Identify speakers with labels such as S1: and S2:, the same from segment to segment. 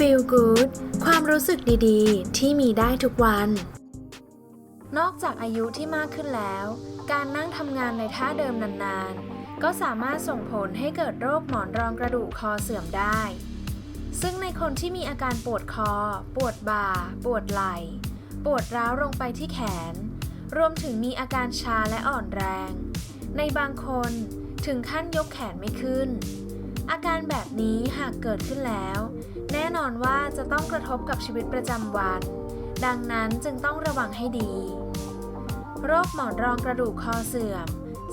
S1: Feel Good ความรู้สึกดีๆ ที่มีได้ทุกวัน นอกจากอายุที่มากขึ้นแล้ว การนั่งทำงานในท่าเดิมนานๆ ก็สามารถส่งผลให้เกิดโรคหมอนรองกระดูกคอเสื่อมได้ ซึ่งในคนที่มีอาการปวดคอ ปวดบ่า ปวดไหล่ ปวดร้าวลงไปที่แขน รวมถึงมีอาการชาและอ่อนแรง ในบางคนถึงขั้นยกแขนไม่ขึ้น อาการแบบนี้หากเกิดขึ้นแล้ว แน่นอนว่าจะต้องกระทบกับชีวิตประจำวัน ดังนั้นจึงต้องระวังให้ดี โรคหมอนรองกระดูกคอเสื่อม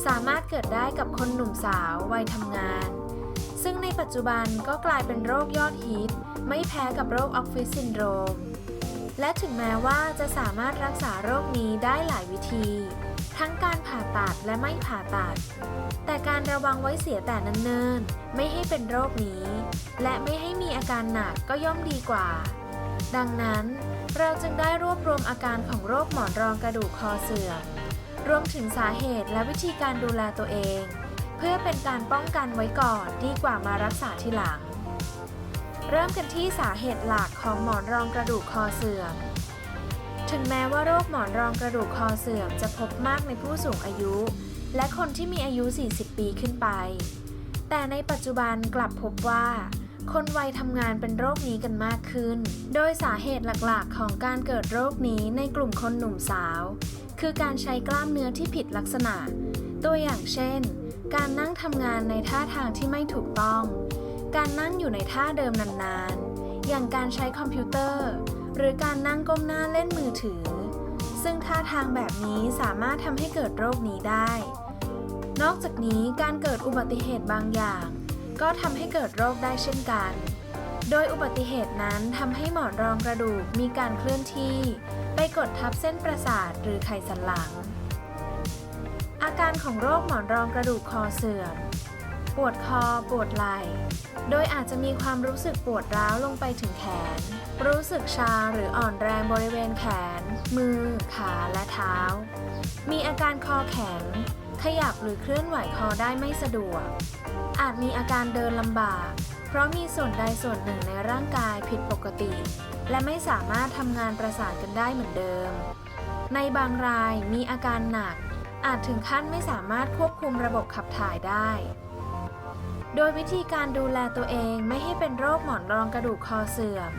S1: สามารถเกิดได้กับคนหนุ่มสาววัยทำงาน ซึ่งในปัจจุบันก็กลายเป็นโรคยอดฮิต ไม่แพ้กับโรคออฟฟิศซินโดรม และถึงแม้ว่าจะสามารถรักษาโรคนี้ได้หลายวิธี ทั้งการผ่าตัดและไม่ผ่าตัด แต่การระวังไว้เสียแต่เนิ่นๆ ไม่ให้เป็นโรคนี้ และไม่ให้มีอาการหนักก็ย่อมดีกว่า ดังนั้น เราจึงได้รวบรวมอาการของโรคหมอนรองกระดูกคอเสื่อม รวมถึงสาเหตุและวิธีการดูแลตัวเอง เพื่อเป็นการป้องกันไว้ก่อนดีกว่ามารักษาทีหลัง เริ่มกันที่สาเหตุหลักของหมอนรองกระดูกคอเสื่อม ถึงแม้ว่าโรคหมอนรองกระดูกคอเสื่อมจะพบมากในผู้สูงอายุ และคนที่มีอายุ 40 ปีขึ้นไป แต่ในปัจจุบันกลับพบว่า คนวัยทำงานเป็นโรคนี้กันมากขึ้น โดยสาเหตุหลักๆ ของการเกิดโรคนี้ในกลุ่มคนหนุ่มสาว คือการใช้กล้ามเนื้อที่ผิดลักษณะ ตัวอย่างเช่น การนั่งทำงานในท่าทางที่ไม่ถูกต้อง การนั่งอยู่ในท่าเดิมนานๆ อย่างการใช้คอมพิวเตอร์ หรือการนั่งก้มหน้าเล่นมือถือ ซึ่งท่าทางแบบนี้สามารถทำให้เกิดโรคนี้ได้ นอกจากนี้การเกิดอุบัติเหตุบางอย่าง ก็ทำให้เกิดโรคได้เช่นกัน โดยอุบัติเหตุนั้นทำให้หมอนรองกระดูกมีการเคลื่อนที่ ไปกดทับเส้นประสาทหรือไขสันหลัง อาการของโรคหมอนรองกระดูกคอเสื่อม ปวดคอ ปวดไหล่ โดยอาจจะมีความรู้สึกปวดร้าวลงไปถึงแขน รู้สึกชาหรืออ่อนแรงบริเวณแขน มือ ขาและเท้า มีอาการคอแข็ง ขยับหรือเคลื่อนไหวคอได้ไม่สะดวก อาจมีอาการเดินลำบาก เพราะมีส่วนใดส่วนหนึ่งในร่างกายผิดปกติ และไม่สามารถทำงานประสานกันได้เหมือนเดิม ในบางรายมีอาการหนัก อาจถึงขั้นไม่สามารถควบคุมระบบขับถ่ายได้ โดยวิธีการดูแลตัวเองไม่ให้เป็นโรคหมอนรองกระดูกคอเสื่อม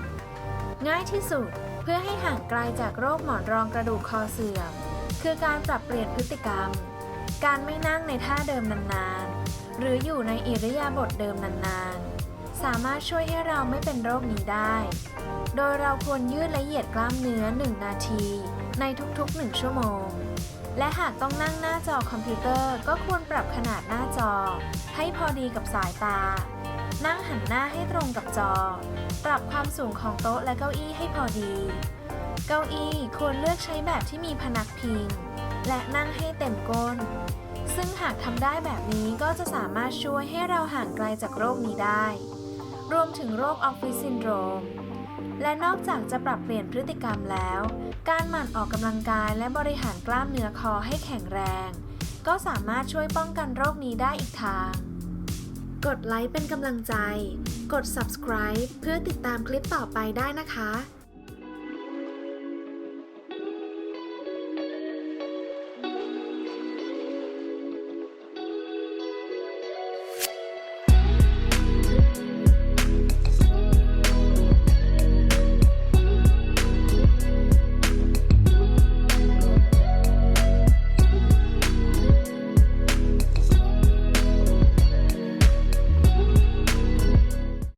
S1: ง่ายที่สุดเพื่อให้ห่างไกลจากโรคหมอนรองกระดูกคอเสื่อม คือการปรับเปลี่ยนพฤติกรรม การไม่นั่งในท่าเดิมนานๆ หรืออยู่ในอิริยาบถเดิมนานๆ สามารถช่วยให้เราไม่เป็นโรคนี้ได้ โดยเราควรยืดและเหยียดกล้ามเนื้อ 1 นาที ในทุกๆ 1 ชั่วโมง และหากต้องนั่งหน้าจอคอมพิวเตอร์ก็ควรปรับขนาดหน้าจอ ให้พอดีกับสายตา นั่งหันหน้าให้ตรงกับจอ ปรับความสูงของโต๊ะและเก้าอี้ให้พอดี เก้าอี้ควรเลือกใช้แบบที่มีพนักพิง และนั่งให้เต็มก้น ซึ่งหากทำได้แบบนี้ก็จะสามารถช่วยให้เราห่างไกลจากโรคนี้ได้ รวมถึงโรคออฟฟิศซินโดรม และนอกจากจะปรับเปลี่ยนพฤติกรรมแล้ว การหมั่นออกกำลังกายและบริหารกล้ามเนื้อคอให้แข็งแรง ก็สามารถช่วยป้องกันโรคนี้ได้อีกทาง กดไลค์เป็นกำลังใจ กด subscribe เพื่อติดตามคลิปต่อไปได้นะคะ